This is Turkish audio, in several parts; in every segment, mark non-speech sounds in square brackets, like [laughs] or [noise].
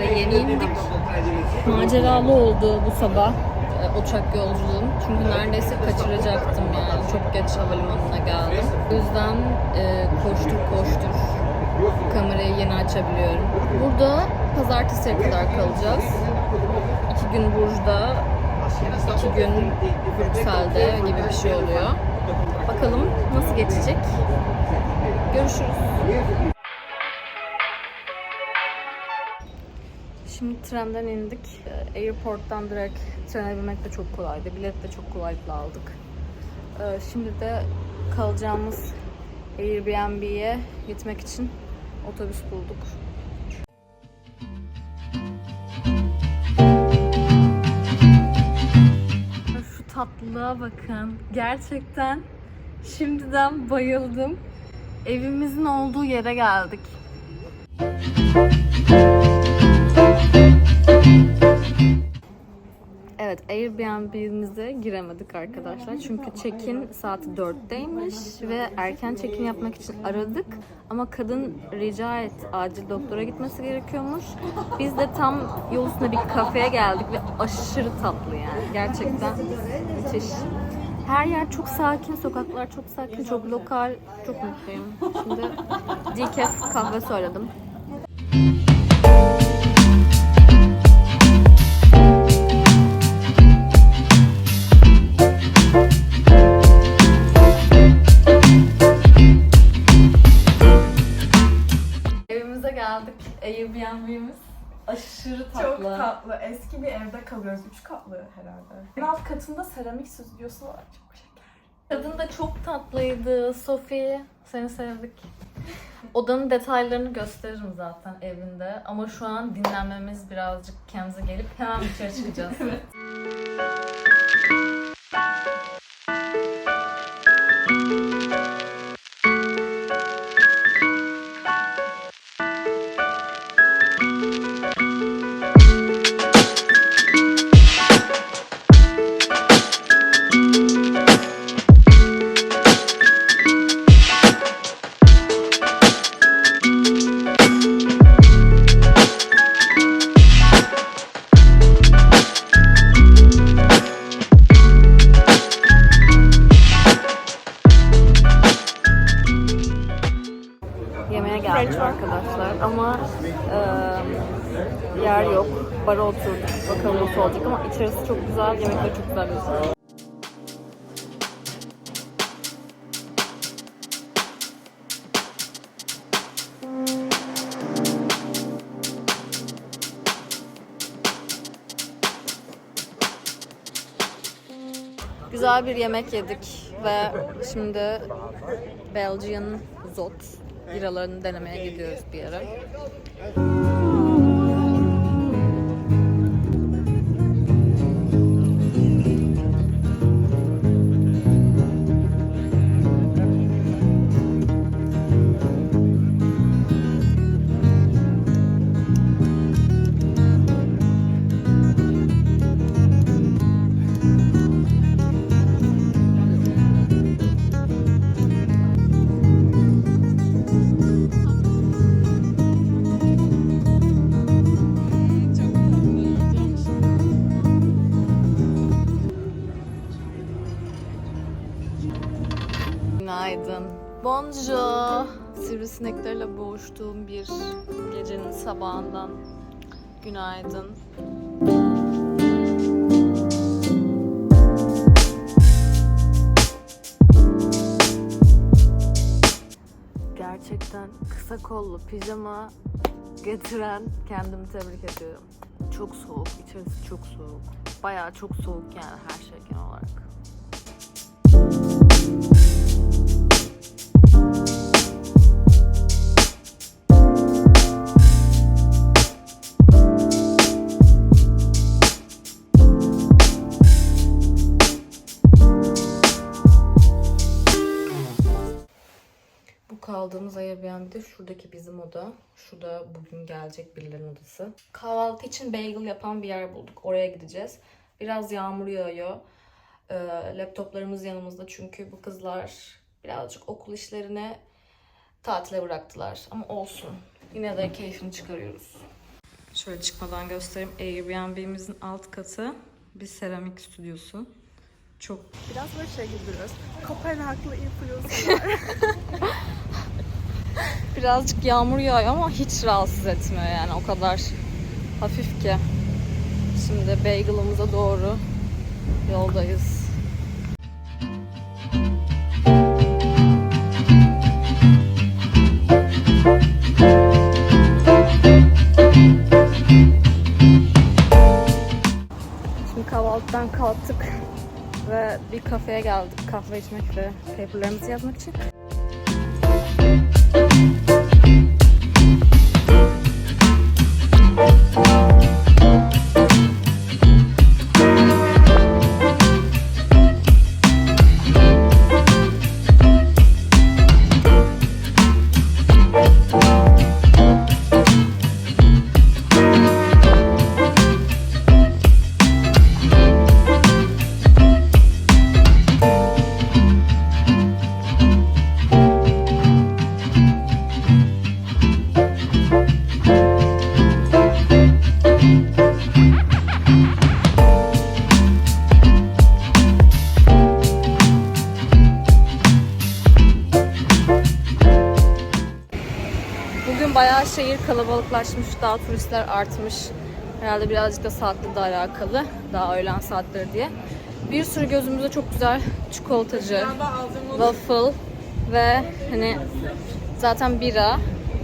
Brüksel'e yeni indik. Maceralı oldu bu sabah e, uçak yolculuğum. Çünkü neredeyse kaçıracaktım yani. Çok geç havalimanına geldim. O yüzden e, koştur koştur kamerayı yeni açabiliyorum. Burada pazartesiye kadar kalacağız. İki gün Burj'da, iki gün Brüksel'de gibi bir şey oluyor. Bakalım nasıl geçecek. Görüşürüz. Şimdi trenden indik. Ee, Airport'tan direkt trene binmek de çok kolaydı. Bilet de çok kolaylıkla aldık. Ee, Şimdi de kalacağımız Airbnb'ye gitmek için otobüs bulduk. Şu tatlılığa bakın. Gerçekten şimdiden bayıldım. Evimizin olduğu yere geldik. Evet, Airbnb'mize giremedik arkadaşlar. Çünkü check-in saati 4'teymiş ve erken check-in yapmak için aradık. Ama kadın rica etti, acil doktora gitmesi gerekiyormuş. Biz de tam yol üstünde bir kafeye geldik ve aşırı tatlı yani. Gerçekten müthiş. Her yer çok sakin, sokaklar çok sakin, çok lokal. Çok mutluyum. Şimdi decaf kahve söyledim. Airbnb'miz aşırı tatlı. Çok tatlı. Eski bir evde kalıyoruz. Üç katlı herhalde. En alt katında seramik stüdyosu var. Çok şeker. Kadın da çok tatlıydı. Sophie, seni sevdik. Odanın detaylarını gösteririm zaten evinde. Ama şu an dinlenmemiz birazcık kendimize gelip hemen dışarı çıkacağız. [laughs] Yemeğe Güzel bir yemek yedik ve şimdi Belgian Zot biralarını denemeye gidiyoruz bir yere. Bonjour. Sivrisineklerle boğuştuğum bir gecenin sabahından günaydın. Gerçekten kısa kollu pijama getiren kendimi tebrik ediyorum. Çok soğuk, içerisi çok soğuk. Bayağı çok soğuk yani her şey genel olarak. Kaldığımız Airbnb'de şuradaki bizim oda. Şurada bugün gelecek birilerinin odası. Kahvaltı için bagel yapan bir yer bulduk. Oraya gideceğiz. Biraz yağmur yağıyor. Ee, laptoplarımız yanımızda çünkü bu kızlar birazcık okul işlerine tatile bıraktılar. Ama olsun. Yine de keyfini çıkarıyoruz. Şöyle çıkmadan göstereyim. Airbnb'mizin alt katı bir seramik stüdyosu. Çok Biraz böyle şey gibi duruyoruz. Kopenhaglı influencerlar. [laughs] birazcık yağmur yağıyor ama hiç rahatsız etmiyor yani o kadar hafif ki. Şimdi bagel'ımıza doğru yoldayız. Kalktık ve bir kafeye geldik kahve içmek ve paperlarımızı yazmak için. Bayağı şehir kalabalıklaşmış, daha turistler artmış. Herhalde birazcık da saatle de alakalı. Daha öğlen saatleri diye. Bir sürü gözümüzde çok güzel çikolatacı, waffle ve hani zaten bira.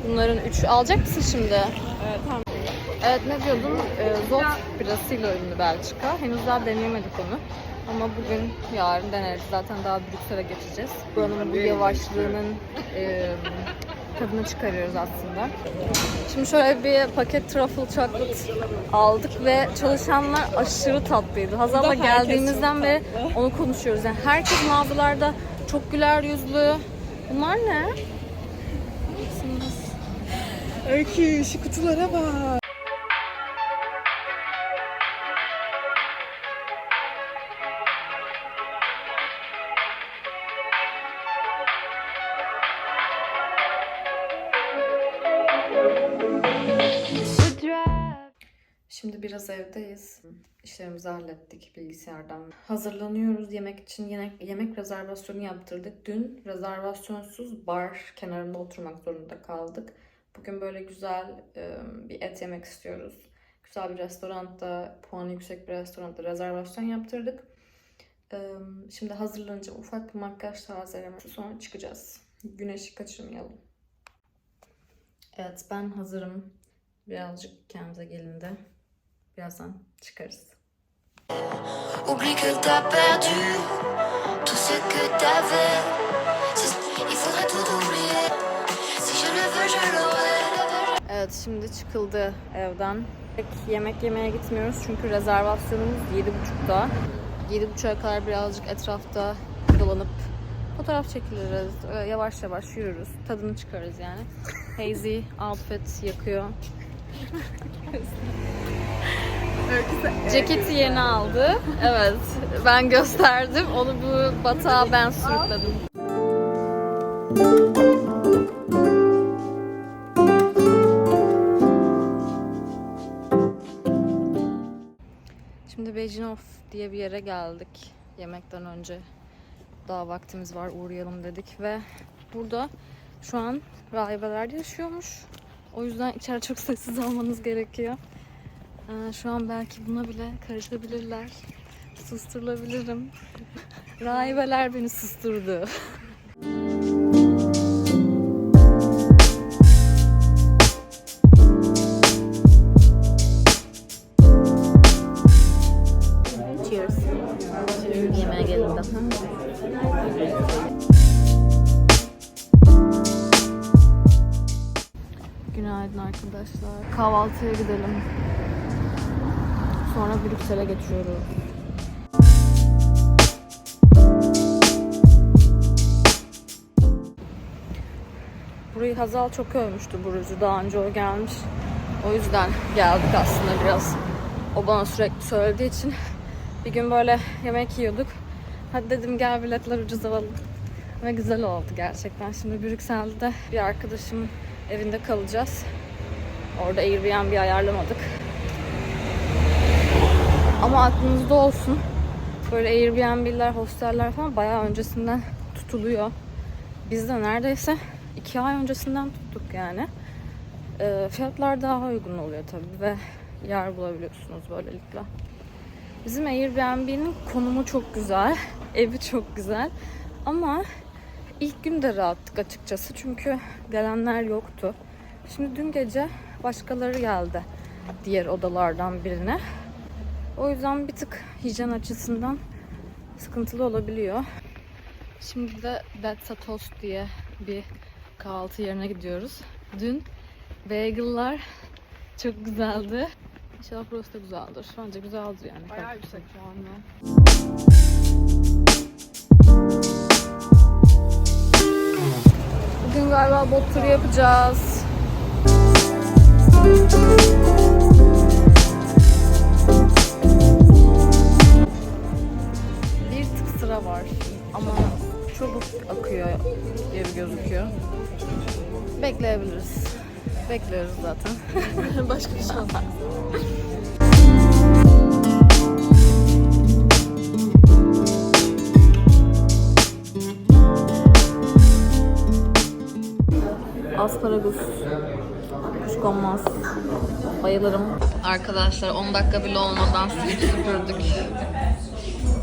Bunların üçü alacak mısın şimdi? evet tamam. Evet ne diyordun? Ee, Zot birasıyla ünlü Belçika. Henüz daha deneyemedik onu. Ama bugün, yarın deneriz. Zaten daha Brüksel'e geçeceğiz. Buranın bu yavaşlığının e, tadını çıkarıyoruz aslında. Şimdi şöyle bir paket truffle chocolate aldık ve çalışanlar aşırı tatlıydı. Hazal'la geldiğimizden beri onu konuşuyoruz. Yani herkes mağazalarda çok güler yüzlü. Bunlar ne? Öykü şu kutulara bak. Evdeyiz. İşlerimizi hallettik bilgisayardan. Hazırlanıyoruz yemek için. Yemek, yemek rezervasyonu yaptırdık. Dün rezervasyonsuz bar kenarında oturmak zorunda kaldık. Bugün böyle güzel e, bir et yemek istiyoruz. Güzel bir restoranda, puanı yüksek bir restoranda rezervasyon yaptırdık. E, Şimdi hazırlanınca ufak bir makyaj tazeleme sonra çıkacağız. Güneşi kaçırmayalım. Evet ben hazırım. Birazcık kendimize gelin de birazdan çıkarız. Oublie que t'as perdu tout ce que t'avais. C'est- Il faudrait tout oublier. Si je le veux, je l'aurai. Evet şimdi çıkıldı evden. Yemek yemeye gitmiyoruz çünkü rezervasyonumuz 7.30'da. 7.30'a kadar birazcık etrafta dolanıp fotoğraf çekiliriz. Yavaş yavaş yürürüz. Tadını çıkarız yani. Hazy outfit yakıyor. Ceketi yeni aldı. Evet. Ben gösterdim. Onu bu batağa ben sürükledim. Şimdi Bejinov diye bir yere geldik. Yemekten önce daha vaktimiz var uğrayalım dedik ve burada şu an rahibeler yaşıyormuş. O yüzden içeri çok sessiz olmanız gerekiyor. Ee, şu an belki buna bile karışabilirler. Susturulabilirim. [laughs] rahibeler beni susturdu. Cheers. Yemeğe gelin Günaydın arkadaşlar. Kahvaltıya gidelim. Sonra Brüksel'e geçiyoruz. Burayı Hazal çok övmüştü Burcu. Daha önce o gelmiş. O yüzden geldik aslında biraz. O bana sürekli söylediği için. Bir gün böyle yemek yiyorduk. Hadi dedim gel biletler ucuz alalım. Ve güzel oldu gerçekten. Şimdi Brüksel'de bir arkadaşımın evinde kalacağız. Orada Airbnb ayarlamadık. Ama aklınızda olsun. Böyle Airbnb'ler, hosteller falan bayağı öncesinden tutuluyor. Biz de neredeyse iki ay öncesinden tuttuk yani. Ee, fiyatlar daha uygun oluyor tabii ve yer bulabiliyorsunuz böylelikle. Bizim Airbnb'nin konumu çok güzel. [laughs] Evi çok güzel. Ama ilk gün de rahattık açıkçası. Çünkü gelenler yoktu. Şimdi dün gece başkaları geldi diğer odalardan birine. O yüzden bir tık hijyen açısından sıkıntılı olabiliyor. Şimdi de That's a Toast diye bir kahvaltı yerine gidiyoruz. Dün bagel'lar çok güzeldi. İnşallah burası da güzeldir. Bence güzeldir yani. Bayağı yüksek şu anda. Bugün galiba bot turu yapacağız. Bir tık sıra var ama çabuk akıyor gibi gözüküyor. Bekleyebiliriz. Bekliyoruz zaten. [laughs] Başka bir şey olmaz. Asparagus. Kuşkonmaz. Bayılırım. Arkadaşlar 10 dakika bile olmadan silip süpürdük.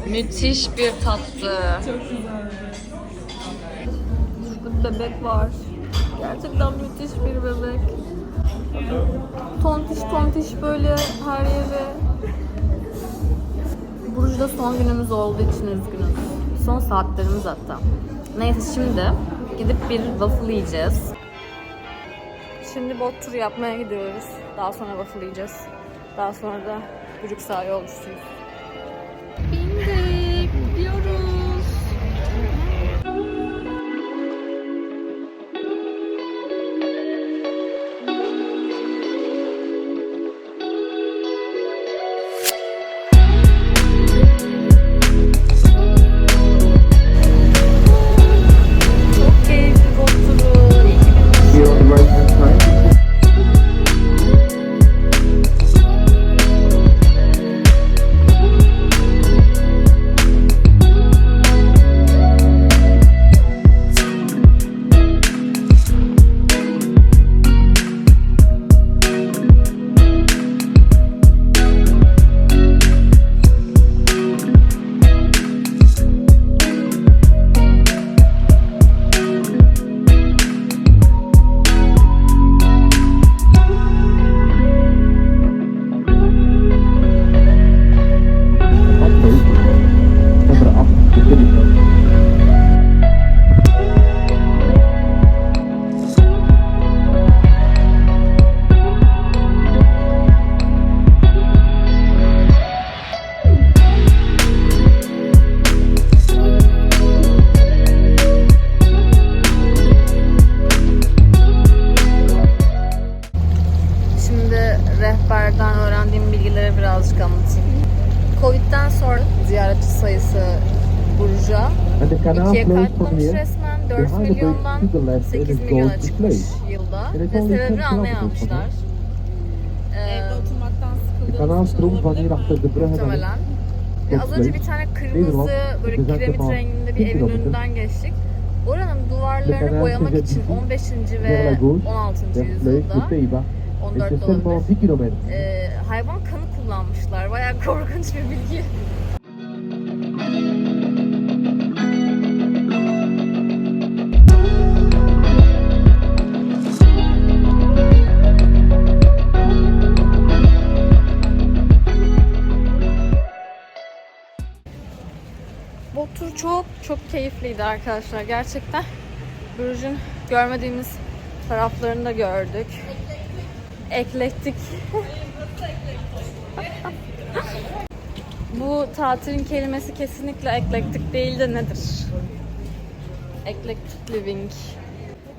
Müthiş bir tatlı. Çok güzel. Bir bebek var. Gerçekten müthiş bir bebek. Tontiş tontiş böyle her yere. Burcu'da son günümüz olduğu için üzgünüz. Son saatlerimiz hatta. Neyse şimdi gidip bir waffle yiyeceğiz. Şimdi bot turu yapmaya gidiyoruz. Daha sonra waffle yiyeceğiz. Daha sonra da Brüksel yolcusuyuz. Bindik. Canal ikiye katlamış resmen 4 Behind the bridge milyondan to the left, it 8 is milyona çıkmış yılda ve only 10 sebebini anlayamamışlar. Ee, Evde oturmaktan bruggen. muhtemelen. Ve az önce bir tane kırmızı böyle kiremit renginde bir evin önünden geçtik. Oranın duvarlarını boyamak için ici, 15. vers ve la gauche, 16. vers l'œil yüzyılda côté Iba. Et 14 c'est de seulement olabilir. 10 km. Ee, hayvan kanı kullanmışlar. Bayağı korkunç bir bilgi. Çok keyifliydi arkadaşlar. Gerçekten Burj'un görmediğimiz taraflarını da gördük. Eklektik. Bu tatilin kelimesi kesinlikle eklektik değil de nedir? Eclectic Living.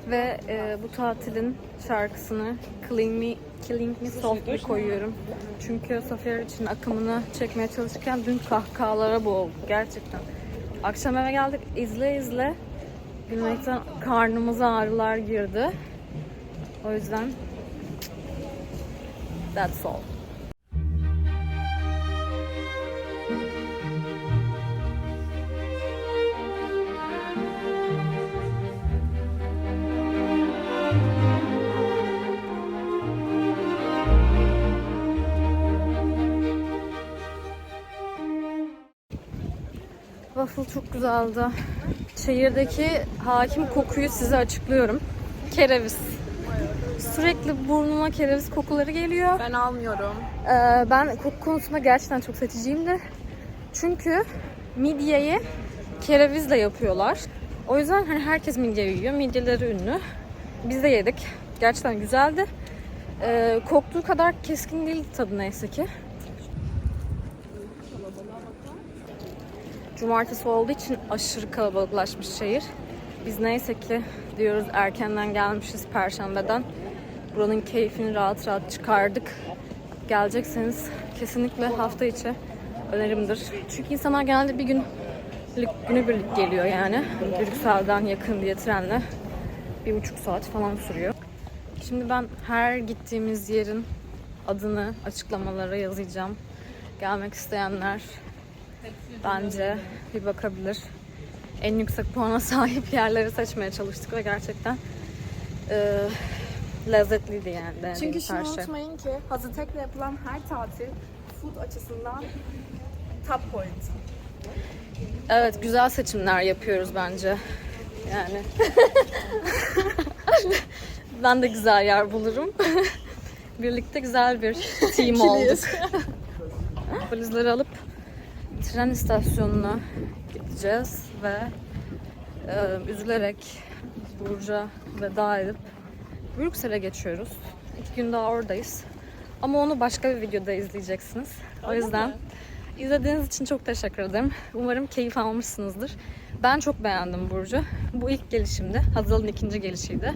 Ve e, bu tatilin şarkısını Killing Me, Killing Me Softly koyuyorum. Çünkü Safiye için akımını çekmeye çalışırken dün kahkahalara boğulduk gerçekten. Akşam eve geldik izle izle Gülmekten karnımıza ağrılar girdi. O yüzden that's all. Waffle çok güzeldi. Şehirdeki hakim kokuyu size açıklıyorum. Kereviz. Sürekli burnuma kereviz kokuları geliyor. Ben almıyorum. Ee, ben koku konusunda gerçekten çok seçiciyimdir. Çünkü midyeyi kerevizle yapıyorlar. O yüzden hani herkes midye yiyor. Midyeleri ünlü. Biz de yedik. Gerçekten güzeldi. Ee, koktuğu kadar keskin değil tadı neyse ki. Cumartesi olduğu için aşırı kalabalıklaşmış şehir. Biz neyse ki diyoruz erkenden gelmişiz Perşembeden. Buranın keyfini rahat rahat çıkardık. Gelecekseniz kesinlikle hafta içi önerimdir. Çünkü insanlar genelde bir gün günübirlik geliyor yani. Brüksel'den yakın diye trenle. Bir buçuk saat falan sürüyor. Şimdi ben her gittiğimiz yerin adını açıklamalara yazacağım. Gelmek isteyenler bence bir bakabilir. En yüksek puana [laughs] sahip yerleri seçmeye çalıştık ve gerçekten e, lezzetliydi yani. Çünkü şunu şey. unutmayın ki Hazretek'le yapılan her tatil food açısından top point. Evet güzel seçimler yapıyoruz bence. Yani. [laughs] ben de güzel yer bulurum. [laughs] Birlikte güzel bir team olduk. Valizleri alıp tren istasyonuna gideceğiz ve e, üzülerek Burcu'ya veda edip Brüksel'e geçiyoruz. İki gün daha oradayız. Ama onu başka bir videoda izleyeceksiniz. O yüzden izlediğiniz için çok teşekkür ederim. Umarım keyif almışsınızdır. Ben çok beğendim Burcu. Bu ilk gelişimdi. Hazal'ın ikinci gelişiydi.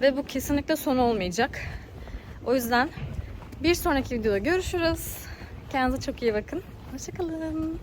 Ve bu kesinlikle son olmayacak. O yüzden bir sonraki videoda görüşürüz. Kendinize çok iyi bakın. Hoşçakalın.